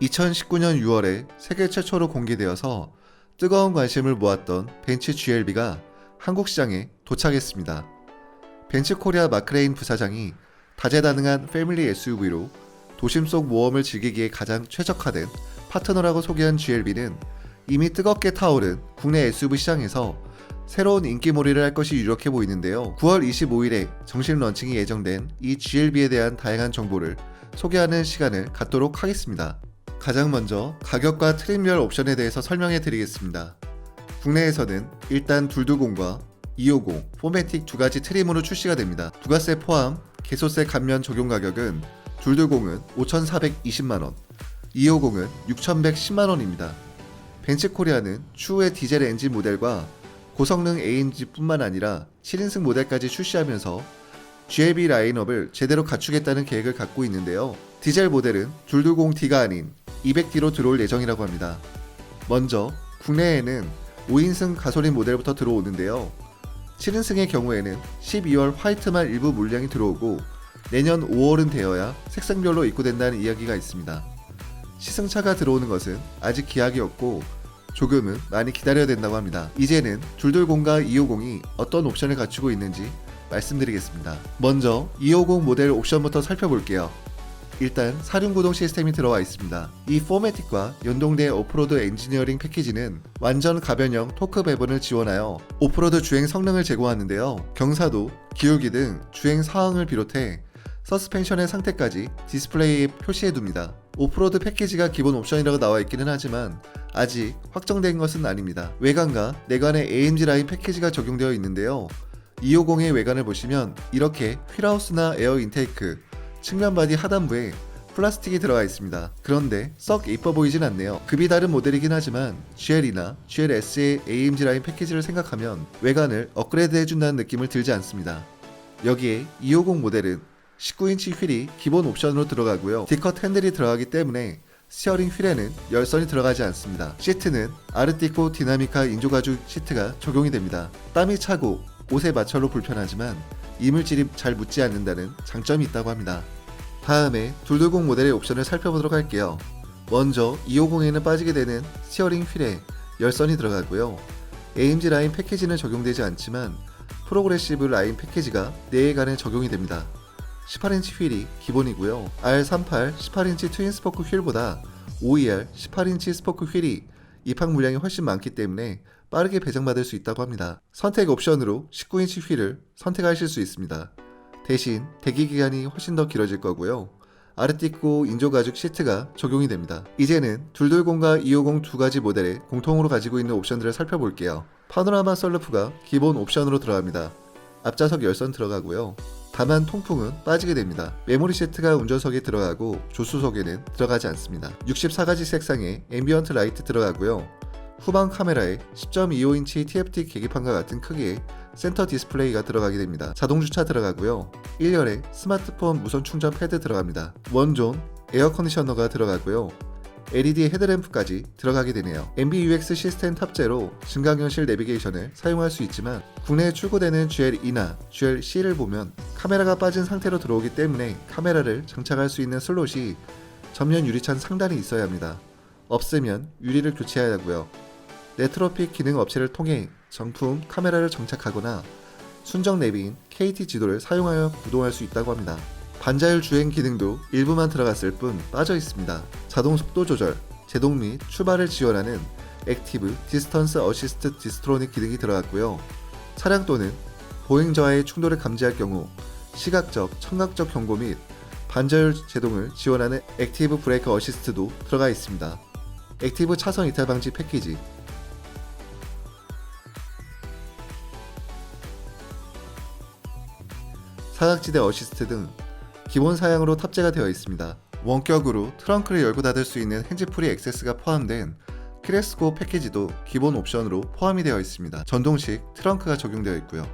2019년 6월에 세계 최초로 공개되어서 뜨거운 관심을 모았던 벤츠 GLB가 한국 시장에 도착했습니다. 벤츠 코리아 마크레인 부사장이 다재다능한 패밀리 SUV로 도심 속 모험을 즐기기에 가장 최적화된 파트너라고 소개한 GLB는 이미 뜨겁게 타오른 국내 SUV 시장에서 새로운 인기몰이를 할 것이 유력해 보이는데요. 9월 25일에 정식 런칭이 예정된 이 GLB에 대한 다양한 정보를 소개하는 시간을 갖도록 하겠습니다. 가장 먼저 가격과 트림별 옵션에 대해서 설명해 드리겠습니다. 국내에서는 일단 둘두공과 250, 포매틱 두 가지 트림으로 출시가 됩니다. 부가세 포함 개소세 감면 적용 가격은 둘두공은 5,420만원, 250은 6,110만원입니다. 벤츠 코리아는 추후에 디젤 엔진 모델과 고성능 AMG뿐만 아니라 7인승 모델까지 출시하면서 GLB 라인업을 제대로 갖추겠다는 계획을 갖고 있는데요. 디젤 모델은 220D가 아닌 200D로 들어올 예정이라고 합니다. 먼저 국내에는 5인승 가솔린 모델부터 들어오는데요. 7인승의 경우에는 12월 화이트만 일부 물량이 들어오고 내년 5월은 되어야 색상별로 입고된다는 이야기가 있습니다. 시승차가 들어오는 것은 아직 기약이 없고 조금은 많이 기다려야 된다고 합니다. 이제는 둘둘공과 250이 어떤 옵션을 갖추고 있는지 말씀드리겠습니다. 먼저 250 모델 옵션부터 살펴볼게요. 일단 사륜 구동 시스템이 들어와 있습니다. 이 포매틱과 연동된 오프로드 엔지니어링 패키지는 완전 가변형 토크 배분을 지원하여 오프로드 주행 성능을 제공하는데요. 경사도, 기울기 등 주행 상황을 비롯해 서스펜션의 상태까지 디스플레이에 표시해둡니다. 오프로드 패키지가 기본 옵션이라고 나와 있기는 하지만 아직 확정된 것은 아닙니다. 외관과 내관에 AMG 라인 패키지가 적용되어 있는데요. 250의 외관을 보시면 이렇게 휠하우스나 에어 인테이크, 측면 바디 하단부에 플라스틱이 들어가 있습니다. 그런데 썩 이뻐 보이진 않네요. 급이 다른 모델이긴 하지만 GL이나 GLS의 AMG 라인 패키지를 생각하면 외관을 업그레이드 해준다는 느낌을 들지 않습니다. 여기에 250 모델은 19인치 휠이 기본 옵션으로 들어가고요. 디컷 핸들이 들어가기 때문에 스티어링 휠에는 열선이 들어가지 않습니다. 시트는 아르티코 디나미카 인조가죽 시트가 적용이 됩니다. 땀이 차고 옷에 맞춰로 불편하지만 이물질이 잘 묻지 않는다는 장점이 있다고 합니다. 다음에 둘둘공 모델의 옵션을 살펴보도록 할게요. 먼저 250에는 빠지게 되는 스티어링 휠에 열선이 들어가고요. AMG 라인 패키지는 적용되지 않지만 프로그레시브 라인 패키지가 내외관에 적용이 됩니다. 18인치 휠이 기본이고요. R38 18인치 트윈 스포크 휠보다 OER 18인치 스포크 휠이 입항 물량이 훨씬 많기 때문에 빠르게 배정받을 수 있다고 합니다. 선택 옵션으로 19인치 휠을 선택하실 수 있습니다. 대신 대기 기간이 훨씬 더 길어질 거고요. 아르티코 인조 가죽 시트가 적용이 됩니다. 이제는 둘둘공과 250 두 가지 모델에 공통으로 가지고 있는 옵션들을 살펴볼게요. 파노라마 썰루프가 기본 옵션으로 들어갑니다. 앞좌석 열선 들어가고요. 다만 통풍은 빠지게 됩니다. 메모리 시트가 운전석에 들어가고 조수석에는 들어가지 않습니다. 64가지 색상의 앰비언트 라이트 들어가고요. 후방 카메라에 10.25인치 TFT 계기판과 같은 크기의 센터 디스플레이가 들어가게 됩니다. 자동 주차 들어가고요. 1열에 스마트폰 무선 충전 패드 들어갑니다. 원존 에어 컨디셔너가 들어가고요. LED 헤드램프까지 들어가게 되네요. MBUX 시스템 탑재로 증강현실 내비게이션을 사용할 수 있지만 국내에 출고되는 GL2나 GL-C를 보면 카메라가 빠진 상태로 들어오기 때문에 카메라를 장착할 수 있는 슬롯이 전면 유리창 상단에 있어야 합니다. 없으면 유리를 교체해야 하고요. 네트로픽 기능 업체를 통해 정품 카메라를 정착하거나 순정 내비인 KT 지도를 사용하여 구동할 수 있다고 합니다. 반자율 주행 기능도 일부만 들어갔을 뿐 빠져 있습니다. 자동 속도 조절, 제동 및 출발을 지원하는 액티브 디스턴스 어시스트 디스트로닉 기능이 들어갔고요. 차량 또는 보행자와의 충돌을 감지할 경우 시각적, 청각적 경고 및 반자율 제동을 지원하는 액티브 브레이크 어시스트도 들어가 있습니다. 액티브 차선 이탈 방지 패키지 사각지대 어시스트 등 기본 사양으로 탑재가 되어 있습니다. 원격으로 트렁크를 열고 닫을 수 있는 핸즈프리 액세스가 포함된 크레스코 패키지도 기본 옵션으로 포함이 되어 있습니다. 전동식 트렁크가 적용되어 있고요.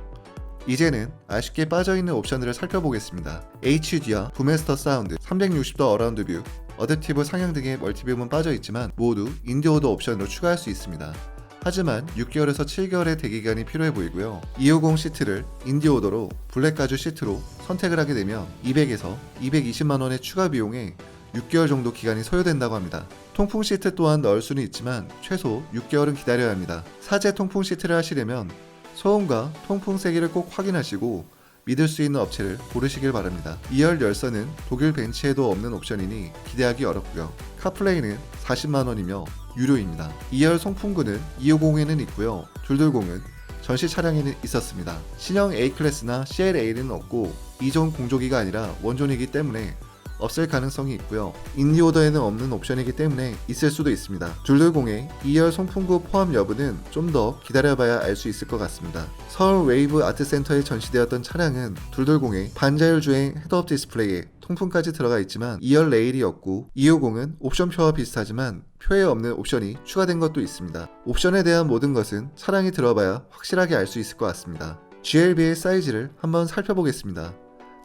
이제는 아쉽게 빠져있는 옵션들을 살펴보겠습니다. HUD와 부메스터 사운드, 360도 어라운드 뷰, 어댑티브 상향 등의 멀티뷰는 빠져있지만 모두 인디오도 옵션으로 추가할 수 있습니다. 하지만 6개월에서 7개월의 대기간이 필요해 보이고요. 250 시트를 인디오더로 블랙 가죽 시트로 선택을 하게 되면 200에서 220만 원의 추가 비용에 6개월 정도 기간이 소요된다고 합니다. 통풍 시트 또한 넣을 수는 있지만 최소 6개월은 기다려야 합니다. 사제 통풍 시트를 하시려면 소음과 통풍 세기를 꼭 확인하시고 믿을 수 있는 업체를 고르시길 바랍니다. 2열 열선은 독일 벤츠에도 없는 옵션이니 기대하기 어렵고요. 카플레이는 40만 원이며 유료입니다. 2열 송풍구는 250에는 있고요. 둘둘공은 전시 차량에는 있었습니다. 신형 A 클래스나 CLA는 없고 2존 공조기가 아니라 원존이기 때문에 없을 가능성이 있고요. 인디오더에는 없는 옵션이기 때문에 있을 수도 있습니다. 둘둘공의 2열 송풍구 포함 여부는 좀 더 기다려봐야 알 수 있을 것 같습니다. 서울 웨이브 아트센터에 전시되었던 차량은 둘둘공의 반자율 주행 헤드업 디스플레이에 통풍까지 들어가 있지만 2열 레일이 없고 250은 옵션 표와 비슷하지만 표에 없는 옵션이 추가된 것도 있습니다. 옵션에 대한 모든 것은 차량이 들어봐야 확실하게 알 수 있을 것 같습니다. GLB의 사이즈를 한번 살펴보겠습니다.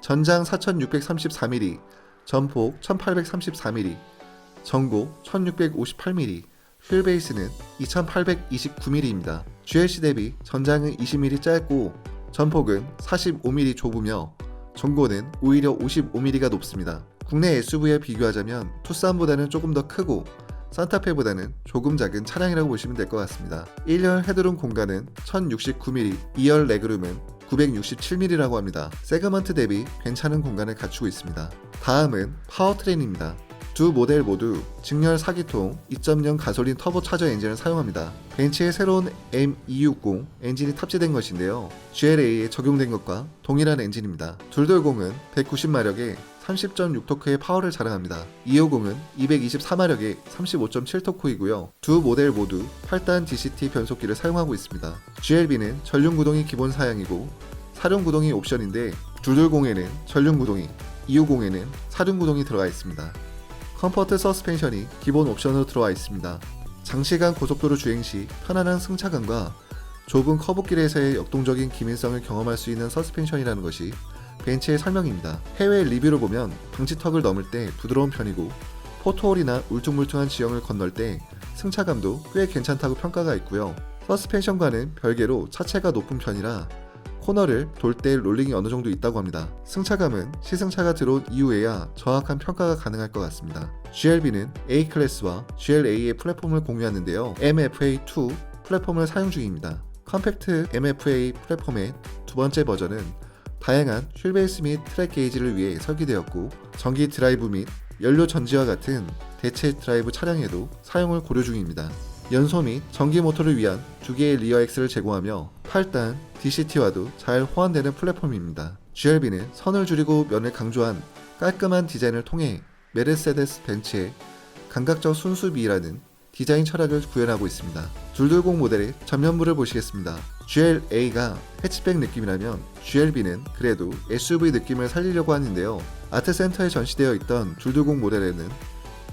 전장 4634mm, 전폭 1834mm, 전고 1658mm, 휠 베이스는 2829mm입니다. GLC 대비 전장은 20mm 짧고 전폭은 45mm 좁으며 전고는 오히려 55mm가 높습니다. 국내 SUV에 비교하자면 투싼보다는 조금 더 크고 산타페보다는 조금 작은 차량이라고 보시면 될 것 같습니다. 1열 헤드룸 공간은 1069mm, 2열 레그룸은 967mm라고 합니다. 세그먼트 대비 괜찮은 공간을 갖추고 있습니다. 다음은 파워트레인입니다. 두 모델 모두 직렬 4기통 2.0 가솔린 터보 차저 엔진을 사용합니다. 벤츠의 새로운 M260 엔진이 탑재된 것인데요. GLA에 적용된 것과 동일한 엔진입니다. 둘돌공은 190마력에 30.6토크의 파워를 자랑합니다. 250은 224마력에 35.7토크이고요. 두 모델 모두 8단 DCT 변속기를 사용하고 있습니다. GLB는 전륜 구동이 기본 사양이고 사륜 구동이 옵션인데 둘돌공에는 전륜 구동이, 250에는 사륜 구동이 들어가 있습니다. 컴포트 서스펜션이 기본 옵션으로 들어와 있습니다. 장시간 고속도로 주행 시 편안한 승차감과 좁은 커브길에서의 역동적인 기민성을 경험할 수 있는 서스펜션이라는 것이 벤츠의 설명입니다. 해외 리뷰를 보면 방지턱을 넘을 때 부드러운 편이고 포토홀이나 울퉁불퉁한 지형을 건널 때 승차감도 꽤 괜찮다고 평가가 있고요. 서스펜션과는 별개로 차체가 높은 편이라 코너를 돌 때 롤링이 어느 정도 있다고 합니다. 승차감은 시승차가 들어온 이후에야 정확한 평가가 가능할 것 같습니다. GLB는 A 클래스와 GLA의 플랫폼을 공유하는데요. MFA2 플랫폼을 사용 중입니다. 컴팩트 MFA 플랫폼의 두 번째 버전은 다양한 휠베이스 및 트랙 게이지를 위해 설계되었고 전기 드라이브 및 연료 전지와 같은 대체 드라이브 차량에도 사용을 고려 중입니다. 연소 및 전기 모터를 위한 두 개의 리어 엑스를 제공하며 8단 DCT와도 잘 호환되는 플랫폼입니다. GLB는 선을 줄이고 면을 강조한 깔끔한 디자인을 통해 메르세데스 벤츠의 감각적 순수미라는 디자인 철학을 구현하고 있습니다. 둘둘공 모델의 전면부를 보시겠습니다. GLA가 해치백 느낌이라면 GLB는 그래도 SUV 느낌을 살리려고 하는데요. 아트센터에 전시되어 있던 둘둘공 모델에는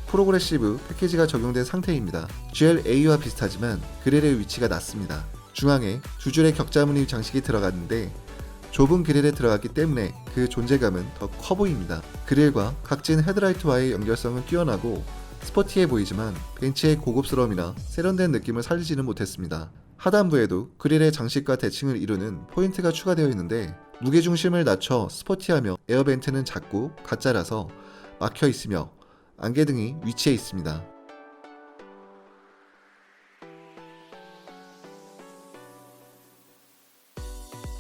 프로그레시브 패키지가 적용된 상태입니다. GLA와 비슷하지만 그릴의 위치가 낮습니다. 중앙에 두 줄의 격자무늬 장식이 들어갔는데 좁은 그릴에 들어갔기 때문에 그 존재감은 더 커 보입니다. 그릴과 각진 헤드라이트와의 연결성은 뛰어나고 스포티해 보이지만 벤츠의 고급스러움이나 세련된 느낌을 살리지는 못했습니다. 하단부에도 그릴의 장식과 대칭을 이루는 포인트가 추가되어 있는데 무게중심을 낮춰 스포티하며 에어벤트는 작고 가짜라서 막혀 있으며 안개등이 위치해 있습니다.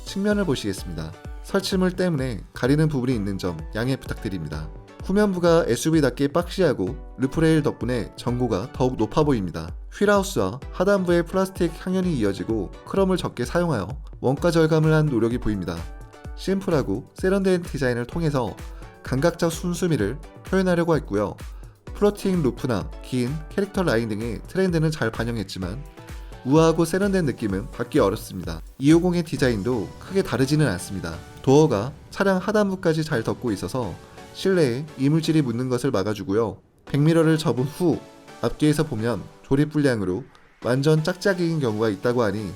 측면을 보시겠습니다. 설치물 때문에 가리는 부분이 있는 점 양해 부탁드립니다. 후면부가 SUV답게 박시하고 르프레일 덕분에 전고가 더욱 높아 보입니다. 휠하우스와 하단부의 플라스틱 향연이 이어지고 크롬을 적게 사용하여 원가 절감을 한 노력이 보입니다. 심플하고 세련된 디자인을 통해서 감각적 순수미를 표현하려고 했고요. 플로팅 루프나 긴 캐릭터 라인 등의 트렌드는 잘 반영했지만 우아하고 세련된 느낌은 받기 어렵습니다. 250의 디자인도 크게 다르지는 않습니다. 도어가 차량 하단부까지 잘 덮고 있어서 실내에 이물질이 묻는 것을 막아주고요. 백미러를 접은 후 앞뒤에서 보면 조립 불량으로 완전 짝짝이인 경우가 있다고 하니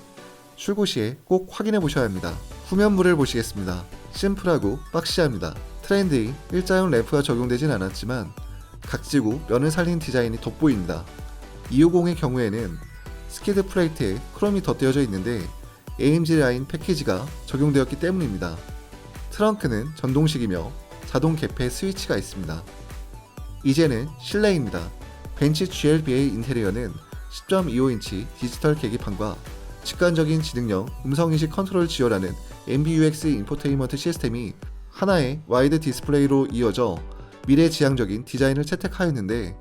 출고 시에 꼭 확인해 보셔야 합니다. 후면부를 보시겠습니다. 심플하고 박시합니다. 트렌드인 일자형 램프가 적용되진 않았지만 각지고 면을 살린 디자인이 돋보입니다. 250의 경우에는 스키드 플레이트에 크롬이 덧대어져 있는데 AMG 라인 패키지가 적용되었기 때문입니다. 트렁크는 전동식이며 자동 개폐 스위치가 있습니다. 이제는 실내입니다. 벤츠 GLB의 인테리어는 10.25인치 디지털 계기판과 직관적인 지능형 음성인식 컨트롤 지원하는 MBUX 인포테인먼트 시스템이 하나의 와이드 디스플레이로 이어져 미래지향적인 디자인을 채택하였는데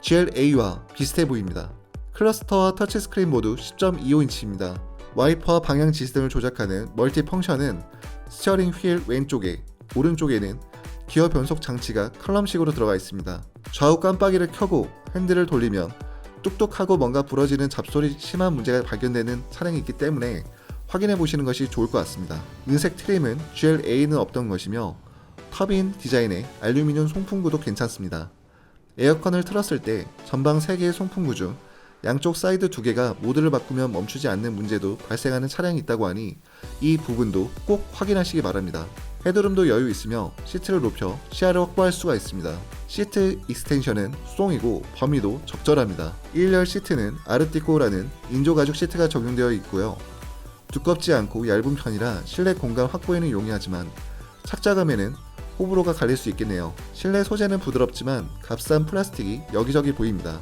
GLA와 비슷해 보입니다. 클러스터와 터치스크린 모두 10.25인치입니다. 와이퍼와 방향 등을 조작하는 멀티 펑션은 스티어링 휠 왼쪽에 오른쪽에는 기어 변속 장치가 칼럼식으로 들어가 있습니다. 좌우 깜빡이를 켜고 핸들을 돌리면 뚝뚝하고 뭔가 부러지는 잡소리 심한 문제가 발견되는 차량이 있기 때문에 확인해 보시는 것이 좋을 것 같습니다. 은색 트림은 GLA는 없던 것이며 터빈 디자인의 알루미늄 송풍구도 괜찮습니다. 에어컨을 틀었을 때 전방 3개의 송풍구 중 양쪽 사이드 2개가 모드를 바꾸면 멈추지 않는 문제도 발생하는 차량이 있다고 하니 이 부분도 꼭 확인하시기 바랍니다. 헤드룸도 여유 있으며 시트를 높여 시야를 확보할 수가 있습니다. 시트 익스텐션은 수동이고 범위도 적절합니다. 1열 시트는 아르티코라는 인조 가죽 시트가 적용되어 있고요. 두껍지 않고 얇은 편이라 실내 공간 확보에는 용이하지만 착자감에는 호불호가 갈릴 수 있겠네요. 실내 소재는 부드럽지만 값싼 플라스틱이 여기저기 보입니다.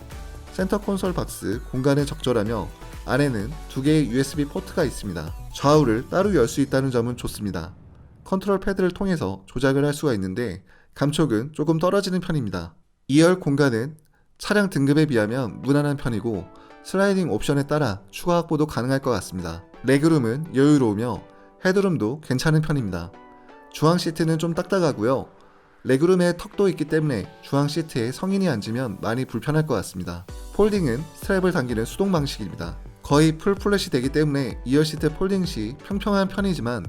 센터 콘솔 박스 공간은 적절하며 안에는 두 개의 USB 포트가 있습니다. 좌우를 따로 열 수 있다는 점은 좋습니다. 컨트롤 패드를 통해서 조작을 할 수가 있는데 감촉은 조금 떨어지는 편입니다. 2열 공간은 차량 등급에 비하면 무난한 편이고 슬라이딩 옵션에 따라 추가 확보도 가능할 것 같습니다. 레그룸은 여유로우며 헤드룸도 괜찮은 편입니다. 주황 시트는 좀 딱딱하고요. 레그룸에 턱도 있기 때문에 주황 시트에 성인이 앉으면 많이 불편할 것 같습니다. 폴딩은 스트랩을 당기는 수동 방식입니다. 거의 풀 플랫이 되기 때문에 2열 시트 폴딩 시 평평한 편이지만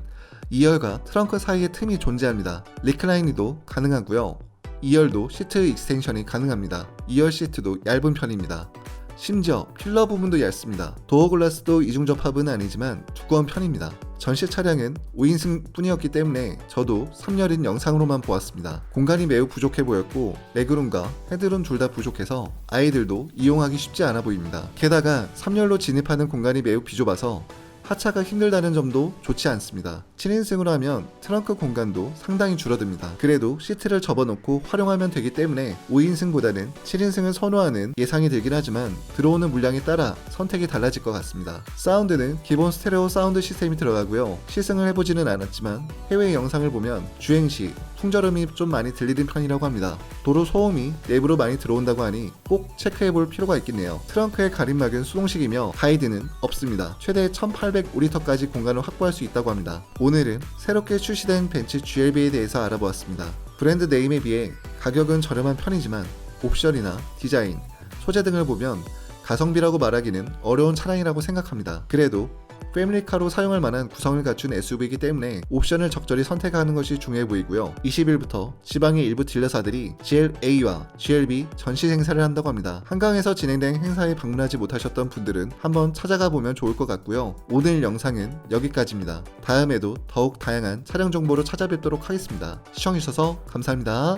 2열과 트렁크 사이에 틈이 존재합니다. 리클라이니도 가능하고요. 2열도 시트 익스텐션이 가능합니다. 2열 시트도 얇은 편입니다. 심지어 필러 부분도 얇습니다. 도어 글라스도 이중 접합은 아니지만 두꺼운 편입니다. 전시 차량은 5인승 뿐이었기 때문에 저도 3열인 영상으로만 보았습니다. 공간이 매우 부족해 보였고 레그룸과 헤드룸 둘 다 부족해서 아이들도 이용하기 쉽지 않아 보입니다. 게다가 3열로 진입하는 공간이 매우 비좁아서 하차가 힘들다는 점도 좋지 않습니다. 7인승으로 하면 트렁크 공간도 상당히 줄어듭니다. 그래도 시트를 접어놓고 활용하면 되기 때문에 5인승보다는 7인승을 선호하는 예상이 들긴 하지만 들어오는 물량에 따라 선택이 달라질 것 같습니다. 사운드는 기본 스테레오 사운드 시스템이 들어가고요. 시승을 해보지는 않았지만 해외 영상을 보면 주행 시 풍절음이 좀 많이 들리는 편이라고 합니다. 도로 소음이 내부로 많이 들어온다고 하니 꼭 체크해 볼 필요가 있겠네요. 트렁크의 가림막은 수동식이며 가이드는 없습니다. 최대 1805리터까지 공간을 확보할 수 있다고 합니다. 오늘은 새롭게 출시된 벤츠 GLB에 대해서 알아보았습니다. 브랜드 네임에 비해 가격은 저렴한 편이지만 옵션이나 디자인, 소재 등을 보면 가성비라고 말하기는 어려운 차량이라고 생각합니다. 그래도 패밀리카로 사용할 만한 구성을 갖춘 SUV이기 때문에 옵션을 적절히 선택하는 것이 중요해 보이고요. 20일부터 지방의 일부 딜러사들이 GLA와 GLB 전시 행사를 한다고 합니다. 한강에서 진행된 행사에 방문하지 못하셨던 분들은 한번 찾아가 보면 좋을 것 같고요. 오늘 영상은 여기까지입니다. 다음에도 더욱 다양한 차량 정보로 찾아뵙도록 하겠습니다. 시청해주셔서 감사합니다.